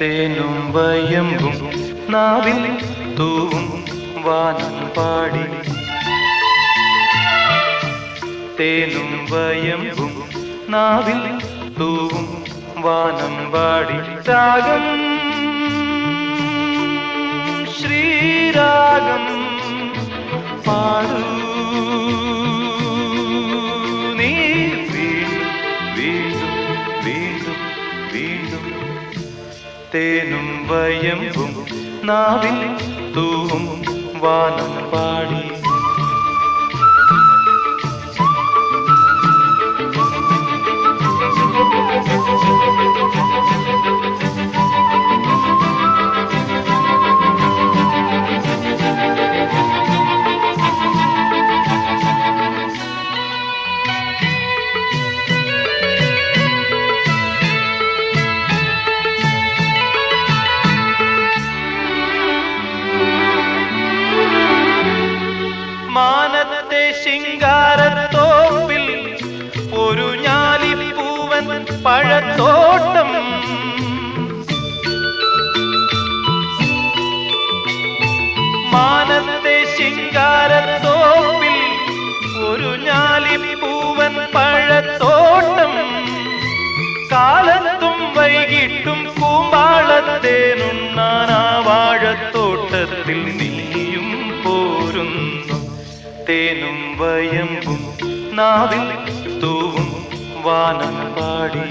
തേനും വയമ്പും നാവിൽ തൂവും വാനം പാടി. തേനും വയമ്പും നാവിൽ തൂവും വാനം പാടി. രാഗം ശ്രീരാഗം പാടൂ. തേനും വയമ്പും നാവിൽ തൂവും വാനം പാടി പഴത്തോട്ടം. മാനത്തെ ശിങ്കാരത്തോപ്പിൽ ഒരു ഞാലിപ്പൂവൻ പഴത്തോട്ടം. കാലത്തും വൈകിട്ടും കൂമ്പാളത്തേനുണ്ണാനാ വാഴത്തോട്ടത്തിൽ നീയും പോരുന്നു. തേനും വയമ്പും നാവിൽ വാനം പാടി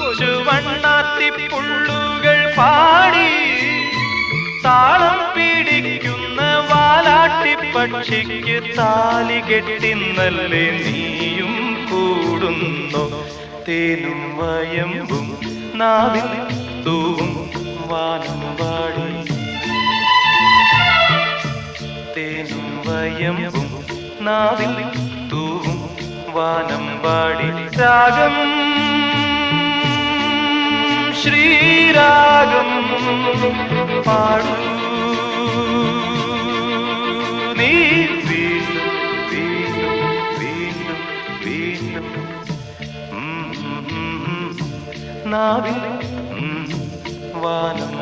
കൊച്ചു വണ്ണാത്തിപ്പുള്ളുകൾ പാടി താളം പിടിക്കുന്ന വാലാട്ടി പക്ഷിക്ക് താലി കെട്ടിന്നല്ലേ നീയും കൂടുന്നു. തേനും വയമ്പും നാവിൽ തൂവും വാനം പാടി. തേനും വയമ്പും നാവിൽ തൂവും വാനം പാടി. രാഗം ശ്രീരാഗം പാടൂ. നീ വീണ്ടും വാനം